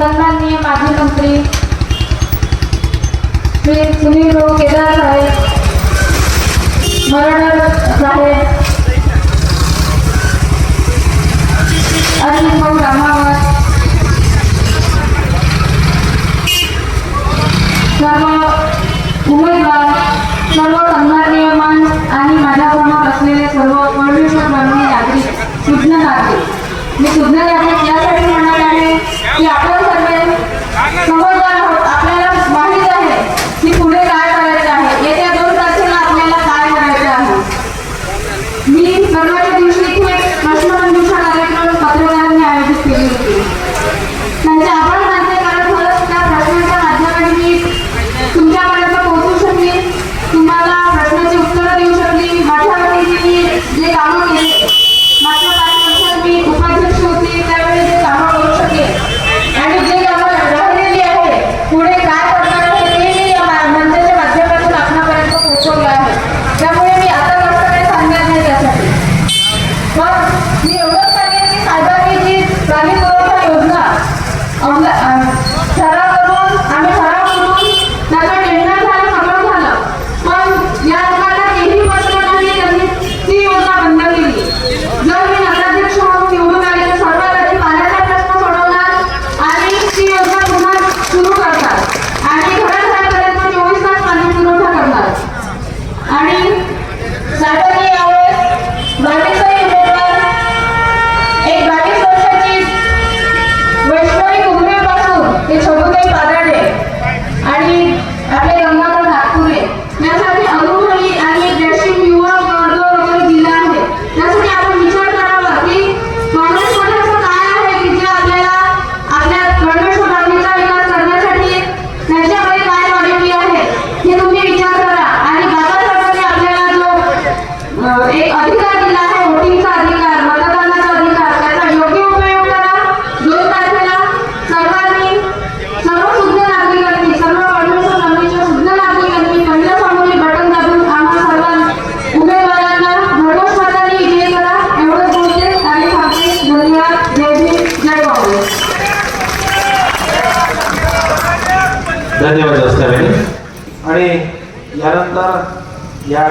सन्माननीय माजी मंत्री श्री सुनील भाऊ केदार साहेब मरणर साहेब भाऊ रामावत सर्व उमेदवार सर्व सन्माननीयमान आणि माझ्यासमोर असलेले सर्व परमेश्वर माननीय नागरिक सुज्ञ नागरिक. मी सुज्ञ नागरिक यासाठी म्हणाले आहे की आपण সবাই धन्यवाद असल्याने आणि यानंतर या